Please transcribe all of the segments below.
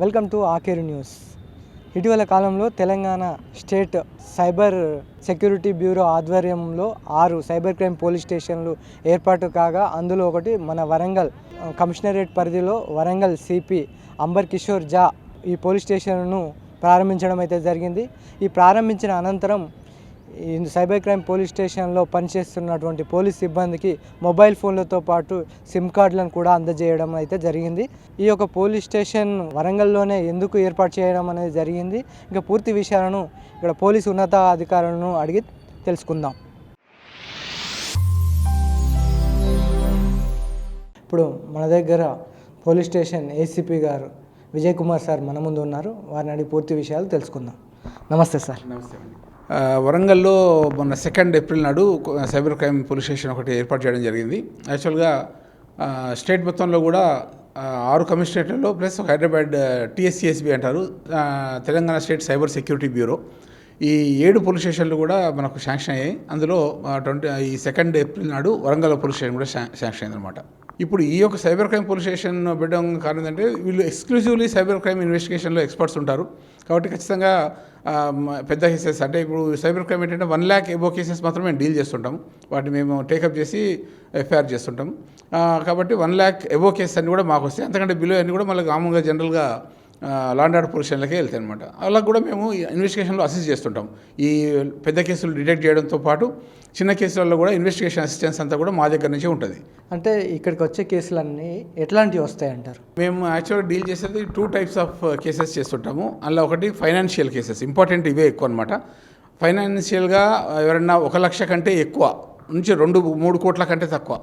Welcome to Akeru news. ఇటీవల కాలంలో Telangana state cyber security bureau ఆధ్వర్యంలో ఆరు సైబర్ క్రైమ్ పోలీస్ స్టేషన్లు ఏర్పాటు కాగా అందులో ఒకటి మన వరంగల్ కమిషనరేట్ పరిధిలో వరంగల్ సిపి అంబర్ కిషోర్ జా ఈ పోలీస్ స్టేషన్ను ప్రారంభించడం అయితే జరిగింది. ఈ ప్రారంభించిన అనంతరం సైబర్ క్రైమ్ పోలీస్ స్టేషన్లో పనిచేస్తున్నటువంటి పోలీస్ సిబ్బందికి మొబైల్ ఫోన్లతో పాటు సిమ్ కార్డులను కూడా అందజేయడం అయితే జరిగింది. ఈ యొక్క పోలీస్ స్టేషన్ వరంగల్లోనే ఎందుకు ఏర్పాటు చేయడం అనేది జరిగింది. ఇంకా పూర్తి విషయాలను ఇక్కడ పోలీసు ఉన్నతాధికారులను అడిగి తెలుసుకుందాం. ఇప్పుడు మన దగ్గర పోలీస్ స్టేషన్ ఏసీపీ గారు విజయ్ కుమార్ సార్ మన ముందు ఉన్నారు. వారిని అడిగి పూర్తి విషయాలు తెలుసుకుందాం. నమస్తే సార్. నమస్తే వరంగల్లో మొన్న సెకండ్ ఏప్రిల్ నాడు సైబర్ క్రైమ్ పోలీస్ స్టేషన్ ఒకటి ఏర్పాటు చేయడం జరిగింది. యాక్చువల్గా స్టేట్ మొత్తంలో కూడా ఆరు కమిషనరేట్లలో ప్లస్ ఒక హైదరాబాద్ టీఎస్సిఎస్బి అంటారు. Telangana state cyber security bureau. ఈ ఏడు పోలీస్ స్టేషన్లు కూడా మనకు శాంక్షన్ అయ్యాయి. అందులో ట్వంటీ ఈ సెకండ్ ఏప్రిల్ నాడు వరంగల్ పోలీస్ స్టేషన్ కూడా శాంక్షన్ అయిందనమాట ఇప్పుడు ఈ యొక్క సైబర్ క్రైమ్ పోలీస్ స్టేషన్ పెట్టడం కారణం ఏంటంటే వీళ్ళు ఎక్స్క్లూజివ్లీ సైబర్ క్రైమ్ ఇన్వెస్టిగేషన్లో ఎక్స్పర్ట్స్ ఉంటారు. కాబట్టి ఖచ్చితంగా పెద్ద కేసెస్ అంటే ఇప్పుడు సైబర్ క్రైమ్ ఏంటంటే వన్ ల్యాక్ ఎబో కేసెస్ మాత్రమే మేము డీల్ చేస్తుంటాం. వాటిని మేము టేకప్ చేసి ఎఫ్ఐఆర్ చేస్తుంటాం. కాబట్టి వన్ ల్యాక్ ఎబో కేసెస్ అన్ని కూడా మాకు వస్తాయి అంతకంటే బిలో అన్ని కూడా మళ్ళీ కామన్గా జనరల్గా లాండ్ ఆర్డర్ పొజిషన్లకే వెళ్తాయి అనమాట అలా కూడా మేము ఇన్వెస్టిగేషన్లో అసిస్ట్ చేస్తుంటాం. ఈ పెద్ద కేసులు డిటెక్ట్ చేయడంతో పాటు చిన్న కేసులలో కూడా ఇన్వెస్టిగేషన్ అసిస్టెన్స్ అంతా కూడా మా దగ్గర నుంచే ఉంటుంది. అంటే ఇక్కడికి వచ్చే కేసులన్నీ ఎట్లాంటివి వస్తాయి అంటారు మేము యాక్చువల్గా డీల్ చేసేది టూ టైప్స్ ఆఫ్ కేసెస్ చేస్తుంటాము. అందులో ఒకటి ఫైనాన్షియల్ కేసెస్ ఇంపార్టెంట్ ఇవే ఎక్కువ అనమాట ఫైనాన్షియల్గా ఎవరన్నా ఒక లక్ష కంటే ఎక్కువ నుంచి రెండు మూడు కోట్ల కంటే తక్కువ.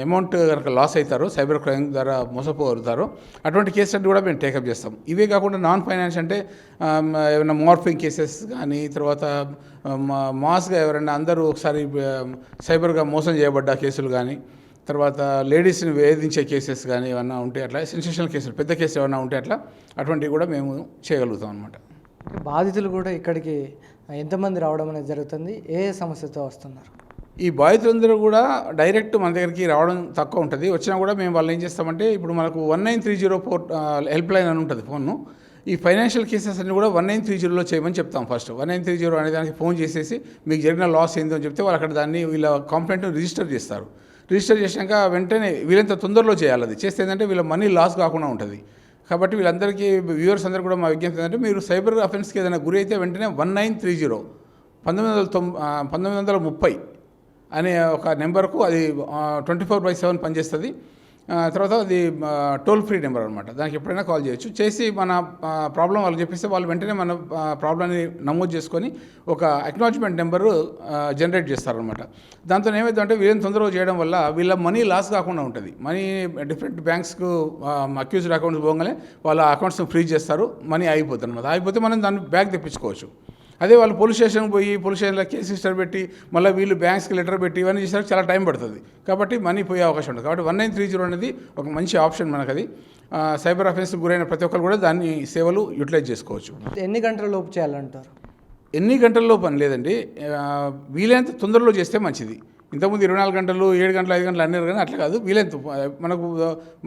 అమౌంట్ కనుక లాస్ అవుతారు సైబర్ క్రైమ్ ద్వారా మోసపోగలుగుతారు అటువంటి కేసెస్ కూడా మేము టేకప్ చేస్తాం. ఇవే కాకుండా నాన్ ఫైనాన్స్ అంటే ఏమైనా మార్ఫింగ్ కేసెస్ కానీ తర్వాత మా- మాస్గా ఎవరైనా అందరూ ఒకసారి సైబర్గా మోసం చేయబడ్డ కేసులు కానీ తర్వాత లేడీస్ని వేధించే కేసెస్ కానీ ఏమన్నా ఉంటే అట్లా సెన్సేషనల్ కేసులు పెద్ద కేసులు ఏమైనా ఉంటే అట్లా అటువంటివి కూడా మేము చేయగలుగుతాం అనమాట బాధితులు కూడా ఇక్కడికి ఎంతమంది రావడం అనేది జరుగుతుంది? ఏ సమస్యతో వస్తున్నారు? ఈ బాధితులందరూ కూడా డైరెక్ట్ మన దగ్గరికి రావడం తక్కువ ఉంటుంది. వచ్చినా కూడా మేము వాళ్ళు ఏం చేస్తామంటే ఇప్పుడు మనకు one nine three zero four help line అని ఉంటుంది ఫోన్ను. ఈ ఫైనాన్షియల్ కేసెస్ అన్ని కూడా వన్ నైన్ త్రీ జీరోలో చేయమని చెప్తాం first. One nine three zero అనే దానికి ఫోన్ చేసేసి మీకు జరిగిన లాస్ ఏందో అని చెప్తే వాళ్ళు అక్కడ దాన్ని వీళ్ళ కంప్లైంట్ రిజిస్టర్ చేస్తారు. రిజిస్టర్ చేసినాక వెంటనే వీళ్ళంత తొందరలో చేయాలి అది. చేస్తే ఏంటంటే వీళ్ళ మనీ లాస్ కాకుండా ఉంటుంది. కాబట్టి వీళ్ళందరికీ వ్యూవర్స్ అందరూ కూడా మా విజ్ఞప్తి ఏంటంటే మీరు సైబర్ అఫెన్స్కి ఏదైనా గురి అయితే వెంటనే వన్ నైన్ త్రీ జీరో పంతొమ్మిది వందల తొమ్మి పంతొమ్మిది వందల ముప్పై అనే ఒక నెంబర్కు అది ట్వంటీ ఫోర్ బై సెవెన్ పనిచేస్తుంది. తర్వాత అది టోల్ ఫ్రీ నెంబర్ అనమాట దానికి ఎప్పుడైనా కాల్ చేయొచ్చు. చేసి మన ప్రాబ్లం వాళ్ళు చెప్పిస్తే వాళ్ళు వెంటనే మన ప్రాబ్లమ్ని నమోదు చేసుకొని ఒక అక్నాలజ్మెంట్ నెంబరు జనరేట్ చేస్తారనమాట దాంతో ఏమవుతుందంటే వీళ్ళని తొందరగా చేయడం వల్ల వీళ్ళ మనీ లాస్ కాకుండా ఉంటుంది. మనీ డిఫరెంట్ బ్యాంక్స్కు అక్యూజ్డ్ అకౌంట్స్ పోగానే వాళ్ళ అకౌంట్స్ని ఫ్రీజ్ చేస్తారు. మనీ అయిపోతుంది అనమాట అయిపోతే మనం దాన్ని బ్యాక్ తెప్పించుకోవచ్చు. అదే వాళ్ళు పోలీస్ స్టేషన్కి పోయి పోలీస్ స్టేషన్లో కేసు రిజిస్టర్ పెట్టి మళ్ళీ వీళ్ళు బ్యాంక్స్కి లెటర్ పెట్టి ఇవన్నీ చేసరికి చాలా టైం పడుతుంది. కాబట్టి మనీ పోయే అవకాశం ఉంటుంది. కాబట్టి వన్ నైన్ త్రీ జీరో అనేది ఒక మంచి ఆప్షన్ మనకు అది సైబర్ అఫెన్స్కి గురైన ప్రతి ఒక్కరు కూడా దాన్ని సేవలు యూటిలైజ్ చేసుకోవచ్చు. ఎన్ని గంటల లోపు చేయాలంటారు? ఎన్ని గంటల్లో పని లేదండి. వీలైనంత తొందరలో చేస్తే మంచిది. ఇంతకుముందు ఇరవై నాలుగు గంటలు ఏడు గంటలు ఐదు గంటలు అన్నారు కానీ అట్లా కాదు. వీలైనంత మనకు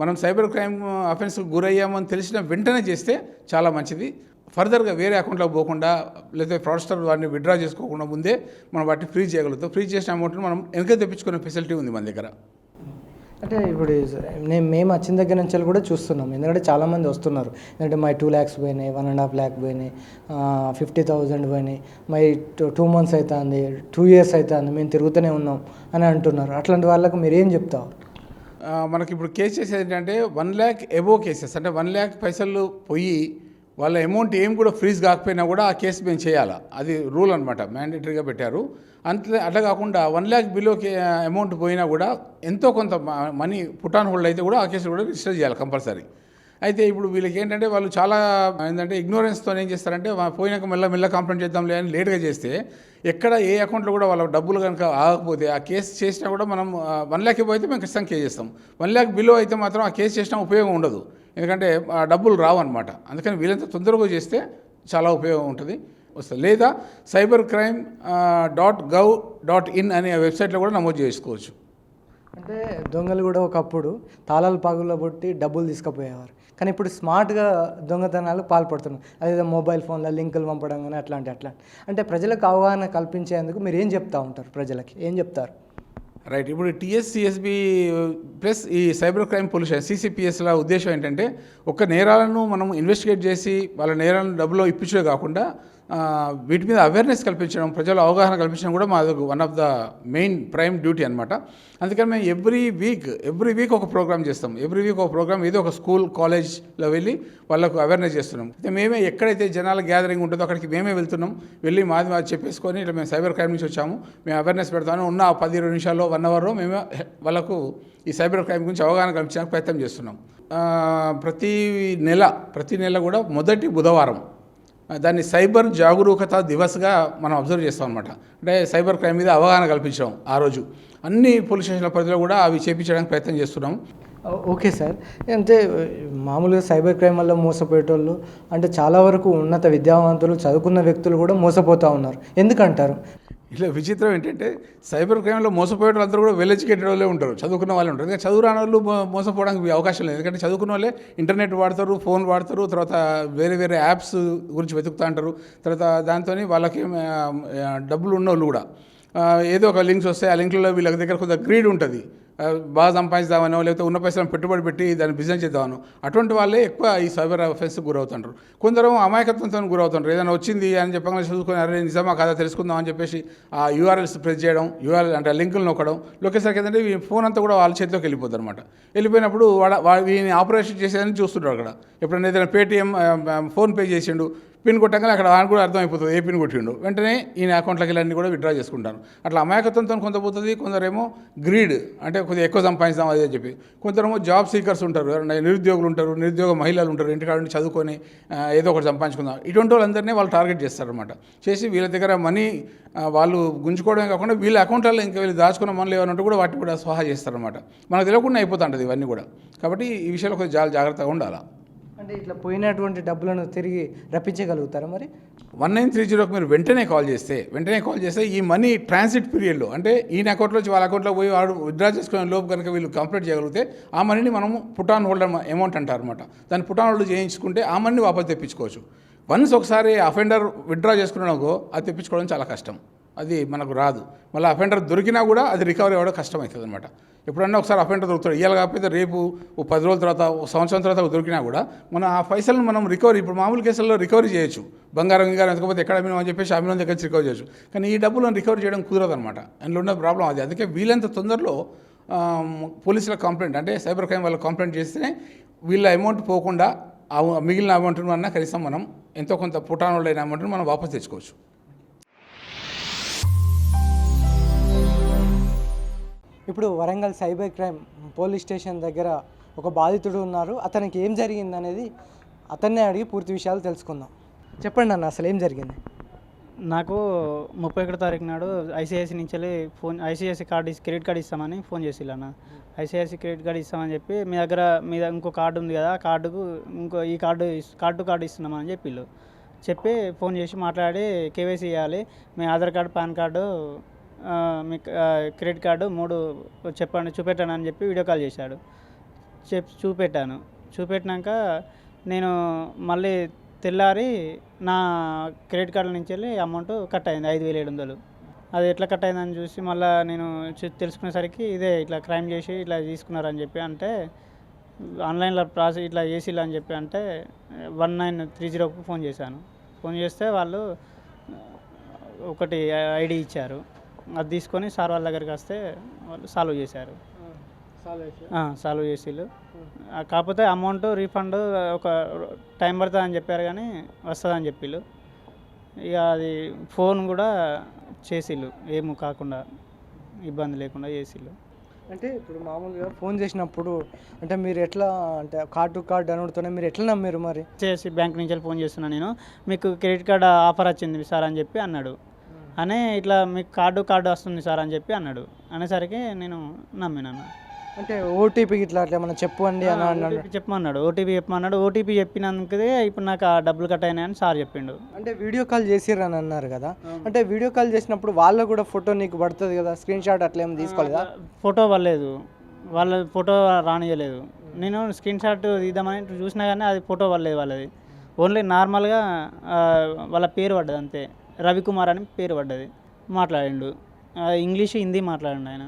మనం సైబర్ క్రైమ్ అఫెన్స్కి గురయ్యామని తెలిసిన వెంటనే చేస్తే చాలా మంచిది. ఫర్దర్గా వేరే అకౌంట్లోకి పోకుండా లేకపోతే ఫ్రాడ్స్టర్ వాటిని విత్డ్రా చేసుకోకుండా ముందే మనం వాటిని ఫ్రీ చేయగలుగుతాం. ఫ్రీ చేసిన అమౌంట్ని మనం వెనక తెప్పించుకునే ఫెసిలిటీ ఉంది మన దగ్గర. అంటే ఇప్పుడు నేను మేము వచ్చిన దగ్గర నుంచి కూడా చూస్తున్నాం. ఎందుకంటే చాలామంది వస్తున్నారు. ఎందుకంటే మై టూ ల్యాక్స్ పోయినాయి వన్ అండ్ హాఫ్ ల్యాక్ పోయినాయి ఫిఫ్టీ థౌజండ్ పోయినాయి. మై టూ మంత్స్ అవుతుంది టూ ఇయర్స్ అవుతుంది మేము తిరుగుతూనే ఉన్నాం అని అంటున్నారు. అట్లాంటి వాళ్ళకు మీరు ఏం చెప్తారు ఆ, మనకి ఇప్పుడు కేసు చేసేది ఏంటంటే వన్ ల్యాక్ ఎబో కేసెస్ అంటే వన్ ల్యాక్ పైసలు పోయి వాళ్ళ అమౌంట్ ఏం కూడా ఫ్రీజ్ కాకపోయినా కూడా ఆ కేసు మేము చేయాలా? అది రూల్ అనమాట మ్యాండేటరీగా పెట్టారు. అంతే అట్లా కాకుండా వన్ ల్యాక్ బిలో అమౌంట్ పోయినా కూడా ఎంతో కొంత మనీ పుటాన్ హోల్డ్ అయితే కూడా ఆ కేసు కూడా రిజిస్టర్ చేయాలి కంపల్సరీ అయితే ఇప్పుడు వీళ్ళకి ఏంటంటే వాళ్ళు చాలా ఏంటంటే ఇగ్నోరెన్స్తో ఏం చేస్తారంటే పోయినాక మెల్ల మెల్ల కంప్లైంట్ చేద్దాంలే అని లేట్గా చేస్తే ఎక్కడ ఏ అకౌంట్లో కూడా వాళ్ళ డబ్బులు కనుక ఆగకపోతే ఆ కేసు చేసినా కూడా మనం వన్ ల్యాక్ పోయితే అయితే మేము ఖచ్చితంగా కేసు చేస్తాం. వన్ ల్యాక్ బిలో అయితే మాత్రం ఆ కేసు చేసినా ఉపయోగం ఉండదు. ఎందుకంటే డబ్బులు రావు అనమాట అందుకని వీలంత తొందరగా చేస్తే చాలా ఉపయోగం ఉంటుంది. వస్తుంది. లేదా cyber crime dot gov dot in అనే వెబ్సైట్లో కూడా నమోదు చేసుకోవచ్చు. అంటే దొంగలు కూడా ఒకప్పుడు తాళాలు పాగుల్లో పుట్టి డబ్బులు తీసుకుపోయేవారు. కానీ ఇప్పుడు స్మార్ట్గా దొంగతనాలు పాల్పడుతున్నాం అదేదో మొబైల్ ఫోన్లో లింకులు పంపడం కానీ అట్లాంటి అట్లాంటి. అంటే ప్రజలకు అవగాహన కల్పించేందుకు మీరు ఏం చెప్తా ఉంటారు ప్రజలకి? ఏం చెప్తారు? రైట్ ఇప్పుడు టీఎస్సిఎస్బి ప్లస్ ఈ సైబర్ క్రైమ్ పొల్యూషన్ సిసిపిఎస్ల ఉద్దేశం ఏంటంటే ఒక నేరాలను మనం ఇన్వెస్టిగేట్ చేసి వాళ్ళ నేరాలను డబ్బులో ఇప్పించే కాకుండా వీటి మీద అవేర్నెస్ కల్పించడం ప్రజల అవగాహన కల్పించడం కూడా మాది one of the main prime duty అనమాట అందుకని మేము ఎవ్రీ వీక్ ఎవ్రీ వీక్ ఒక ప్రోగ్రామ్ చేస్తాం. ఎవ్రీ వీక్ ఒక ప్రోగ్రామ్ ఏదో ఒక స్కూల్ కాలేజ్లో వెళ్ళి వాళ్ళకు అవేర్నెస్ చేస్తున్నాం. అయితే మేమే ఎక్కడైతే జనాల గ్యాదరింగ్ ఉంటుందో అక్కడికి మేమే వెళ్తున్నాం. వెళ్ళి మాది మాది చెప్పేసుకొని ఇట్లా మేము సైబర్ క్రైమ్ నుంచి వచ్చాము. మేము అవేర్నెస్ పెడతాము ఉన్న పది ఇరవై నిమిషాల్లో వన్ అవర్లో మేము వాళ్ళకు ఈ సైబర్ క్రైమ్ గురించి అవగాహన కల్పించడానికి ప్రయత్నం చేస్తున్నాం. ప్రతి నెల ప్రతి నెల కూడా మొదటి బుధవారం దాన్ని సైబర్ జాగరూకత దివస్గా మనం అబ్జర్వ్ చేస్తాం అనమాట అంటే సైబర్ క్రైమ్ మీద అవగాహన కల్పించడం ఆ రోజు. అన్ని పోలీస్ స్టేషన్ల పరిధిలో కూడా అవి చేపించడానికి ప్రయత్నం చేస్తున్నాం. Okay sir. అంటే మామూలుగా సైబర్ క్రైమ్ వల్ల మోసపోయేటోళ్ళు అంటే చాలా వరకు ఉన్నత విద్యావంతులు చదువుకున్న వ్యక్తులు కూడా మోసపోతూ ఉన్నారు. ఎందుకంటారు? ఇట్లా విచిత్రం ఏంటంటే సైబర్ క్రైమ్లో మోసపోయే వాళ్ళందరూ కూడా వెల్ ఎడ్యుకేటెడ్ వాళ్ళే ఉంటారు. చదువుకున్న వాళ్ళు ఉంటారు. ఎందుకంటే చదువు రాని వాళ్ళు మోసపోవడానికి అవకాశం లేదు. ఎందుకంటే చదువుకున్న వాళ్ళే ఇంటర్నెట్ వాడతారు ఫోన్ వాడతారు తర్వాత వేరే వేరే యాప్స్ గురించి వెతుకుతూ ఉంటారు. తర్వాత దాంతో వాళ్ళకి డబ్బులు ఉన్న వాళ్ళు కూడా. ఏదో ఒక లింక్స్ వస్తాయి ఆ లింక్లలో వీళ్ళ దగ్గర కొంత గ్రీడ్ ఉంటుంది. బాగా సంపాదించుదామనో లేకపోతే ఉన్న పైసలను పెట్టుబడి పెట్టి దాన్ని బిజినెస్ చేద్దామనో. అటువంటి వాళ్ళే ఎక్కువ ఈ సైబర్ అఫెన్స్ గురవుతుంటారు కొందరు అమాయకత్వంతో గురవుతుంటారు ఏదైనా వచ్చింది అని చెప్పగానే చదువుకొని అరే నిజమా కాదా తెలుసుకుందాం అని చెప్పేసి ఆ యూఆర్ఎల్స్ ప్రెస్ చేయడం యూఆర్ఎల్ అంటే లింకులు నొక్కడం లొకేషన్ ఏంటంటే ఈ ఫోన్ అంతా కూడా వాళ్ళ చేతిలోకి వెళ్ళిపోతుంది అనమాట వెళ్ళిపోయినప్పుడు వాడ వీని ఆపరేషన్ చేసేదని చూస్తుంటారు అక్కడ. ఎప్పుడైనా ఏదైనా పేటీఎం ఫోన్పే చేసిండు పిన్ కొట్టగానే అక్కడ ఆయన కూడా అర్థమైపోతుంది ఏ పిన్ కొట్టిండు. వెంటనే ఈయన అకౌంట్లకి వెళ్ళి కూడా విత్డ్రా చేసుకుంటాను అట్లా అమాయకత్వంతో కొంత పోతుంది కొందరేమో గ్రీడ్ అంటే కొద్దిగా ఎక్కువ సంపాదిస్తాం అదే చెప్పి. కొందరేమో జాబ్ సీకర్స్ ఉంటారు నిరుద్యోగులు ఉంటారు నిరుద్యోగ మహిళలు ఉంటారు ఇంటికాడ నుండి చదువుకొని ఏదో ఒకటి సంపాదించుకుందాం. ఇటువంటి వాళ్ళందరినీ వాళ్ళు టార్గెట్ చేస్తారనమాట చేసి వీళ్ళ దగ్గర మనీ వాళ్ళు గుంజుకోవడమే కాకుండా వీళ్ళ అకౌంట్లలో ఇంకా వీళ్ళు దాచుకున్న మనలు ఏమైనా ఉంటే కూడా వాటిని కూడా సహా చేస్తారనమాట మనకు తెలియకుండా అయిపోతుంటుంది ఇవన్నీ కూడా. కాబట్టి ఈ విషయంలో కొంచెం చాలా జాగ్రత్తగా ఉండాలి? అంటే ఇట్లా పోయినటువంటి డబ్బులను తిరిగి రప్పించగలుగుతారా మరి? వన్ నైన్ త్రీ జీరోకి మీరు వెంటనే కాల్ చేస్తే వెంటనే కాల్ చేస్తే ఈ మనీ ట్రాన్సిట్ పీరియడ్లో అంటే ఈయన అకౌంట్లో వాళ్ళ అకౌంట్లో పోయి వాడు విత్డ్రా చేసుకునే లోపు కనుక వీళ్ళు కంప్లీట్ చేయగలిగితే ఆ మనీని మనము పుటాన్ హోల్డర్ అమౌంట్ అంటారు అనమాట దాన్ని పుటాన్ హోల్డర్ చేయించుకుంటే ఆ మనీని వాపస్ తెప్పించుకోవచ్చు. వన్స్ ఒకసారి అఫెండర్ విత్డ్రా చేసుకున్నాకో అది తెప్పించుకోవడం చాలా కష్టం. అది మనకు రాదు. మళ్ళీ అఫెండర్ దొరికినా కూడా అది రికవరీ అవ్వడం కష్టం అవుతుంది అనమాట ఎప్పుడన్నా ఒకసారి అఫెండర్ దొరుకుతాడు. ఇవాళ కాకపోతే రేపు ఓ పది రోజుల తర్వాత ఒక సంవత్సరం తర్వాత దొరికినా కూడా మనం ఆ పైసలను మనం రికవరీ ఇప్పుడు మామూలు కేసుల్లో రికవరీ చేయొచ్చు. బంగారం గింగారం ఎత్తకపోతే ఎక్కడ అమ్మినాం అని చెప్పేసి అమ్మిన దగ్గర నుంచి రికవరీ చేయొచ్చు. కానీ ఈ డబ్బులను రికవరీ చేయడం కుదరదు అనమాట అందులో ఉన్న ప్రాబ్లం అది. అందుకే వీలంత తొందరలో పోలీసుల కంప్లైంట్ అంటే సైబర్ క్రైమ్ వాళ్ళ కంప్లైంట్ చేస్తేనే వీళ్ళ అమౌంట్ పోకుండా మిగిలిన అమౌంట్ అన్నా కనీసం మనం ఎంతో కొంత పుటానులు అమౌంట్ని మనం వాపస్ తెచ్చుకోవచ్చు. ఇప్పుడు Warangal cyber crime police station దగ్గర ఒక బాధితుడు ఉన్నారు. అతనికి ఏం జరిగింది అనేది అతన్నే అడిగి పూర్తి విషయాలు తెలుసుకుందాం. చెప్పండి అన్న అసలు ఏం జరిగింది? నాకు ముప్పై ఒకటో తారీఖు నాడు ఐసీఐసీ నుంచి వెళ్ళి phone ICIC card credit card ఇస్తామని ఫోన్ చేసి అన్న. ఐసిఐసి క్రెడిట్ కార్డు ఇస్తామని చెప్పి మీ దగ్గర మీ ఇంకో కార్డు ఉంది కదా ఆ కార్డుకు ఇంకో ఈ కార్డు కార్డు కార్డు ఇస్తున్నామని చెప్పిళ్ళు చెప్పి ఫోన్ చేసి మాట్లాడి కేవైసీ చేయాలి మీ ఆధార్ కార్డు పాన్ కార్డు మీ క్రెడిట్ కార్డు మూడు చెప్పండి చూపెట్టాను అని చెప్పి వీడియో కాల్ చేశాడు. చెప్ చూపెట్టాను. చూపెట్టినాక నేను మళ్ళీ తెల్లారి నా క్రెడిట్ కార్డు నుంచి వెళ్ళి అమౌంట్ కట్ అయింది ఐదు వేల ఏడు వందలు. అది ఎట్లా కట్ అయిందని చూసి మళ్ళీ నేను తెలుసుకునేసరికి ఇదే ఇట్లా క్రైమ్ చేసి ఇట్లా తీసుకున్నారని చెప్పి అంటే ఆన్లైన్లో ప్రాసెస్ ఇట్లా చేసిల్లు అని చెప్పి అంటే వన్ నైన్ త్రీ జీరోకు ఫోన్ చేశాను. ఫోన్ చేస్తే వాళ్ళు ఒకటి ఐడి ఇచ్చారు. అది తీసుకొని సార్ వాళ్ళ దగ్గరికి వస్తే వాళ్ళు సాల్వ్ చేశారు. సాల్వ్ చేసిళ్ళు. కాకపోతే అమౌంట్ రీఫండ్ ఒక టైం పడుతుంది అని చెప్పారు కానీ వస్తుంది అని చెప్పిళ్ళు. ఇక అది ఫోన్ కూడా చేసిళ్ళు. ఏమో కాకుండా ఇబ్బంది లేకుండా చేసిళ్ళు. అంటే ఇప్పుడు మామూలుగా ఫోన్ చేసినప్పుడు అంటే మీరు ఎట్లా అంటే కార్డు టు కార్డు అనుడుతూనే మీరు ఎట్లా నమ్మారు మరి? చేసి బ్యాంక్ నుంచి ఫోన్ చేస్తున్నాను నేను. మీకు క్రెడిట్ కార్డ్ ఆఫర్ వచ్చింది సార్ అని చెప్పి అన్నాడు. అనే ఇట్లా మీకు కార్డు కార్డు వస్తుంది సార్ అని చెప్పి అన్నాడు. అనేసరికి నేను నమ్మినాను అంటే ఓటీపీ ఇట్లా అట్లా ఏమన్నా చెప్పండి అని అన్నాడు. చెప్పమన్నాడు. ఓటీపీ చెప్పమన్నాడు. ఓటీపీ చెప్పినందుకే ఇప్పుడు నాకు ఆ డబ్బులు కట్ అయినాయని సార్ చెప్పిండు. అంటే వీడియో కాల్ చేసిర్రు అని అన్నారు కదా. అంటే వీడియో కాల్ చేసినప్పుడు వాళ్ళకు కూడా ఫోటో నీకు పడుతుంది కదా? స్క్రీన్ షాట్ అట్లా ఏమి తీసుకోలేదా? ఫోటో పడలేదు. వాళ్ళ ఫోటో రానియలేదు. నేను స్క్రీన్ షాట్ తీద్దామని చూసినా కానీ అది ఫోటో పడలేదు వాళ్ళది. ఓన్లీ నార్మల్గా వాళ్ళ పేరు పడ్డది అంతే. రవికుమార్ అని పేరు పడ్డది. మాట్లాడిండు. ఇంగ్లీష్ హిందీ మాట్లాడిండు ఆయన.